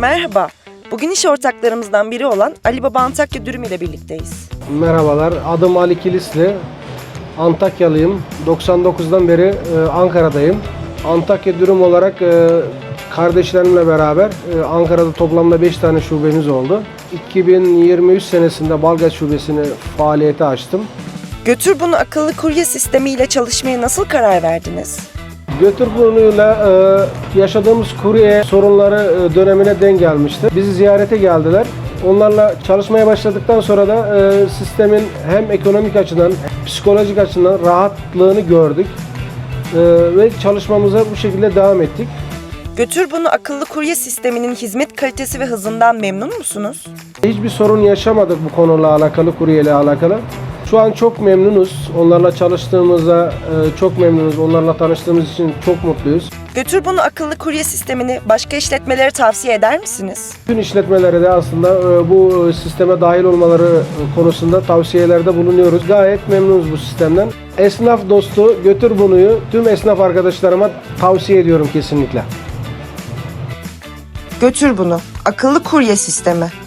Merhaba. Bugün iş ortaklarımızdan biri olan Ali Baba Antakya Dürüm ile birlikteyiz. Merhabalar, adım Ali Kilisli. Antakyalıyım. 99'dan beri e, Ankara'dayım. Antakya dürüm olarak e, kardeşlerimle beraber e, Ankara'da toplamda 5 tane şubemiz oldu. 2023 senesinde Balgat şubesini faaliyete açtım. Götür bunu akıllı kurye sistemiyle çalışmaya nasıl karar verdiniz? Götür bunuyla e, yaşadığımız kurye sorunları e, dönemine denk gelmişti. Bizi ziyarete geldiler. Onlarla çalışmaya başladıktan sonra da e, sistemin hem ekonomik açıdan, psikolojik açıdan rahatlığını gördük. E, ve çalışmamıza bu şekilde devam ettik. Götür bunu akıllı kurye sisteminin hizmet kalitesi ve hızından memnun musunuz? Hiçbir sorun yaşamadık bu konuyla alakalı, kurye ile alakalı. Şu an çok memnunuz. Onlarla çalıştığımıza e, çok memnunuz. Onlarla tanıştığımız için çok mutluyuz. Götür bunu akıllı kurye sistemini başka işletmelere tavsiye eder misiniz? Bütün işletmelere de aslında e, bu sisteme dahil olmaları konusunda tavsiyelerde bulunuyoruz. Gayet memnunuz bu sistemden. Esnaf dostu götür bunuyu tüm esnaf arkadaşlarıma tavsiye ediyorum kesinlikle. Götür bunu akıllı kurye sistemi.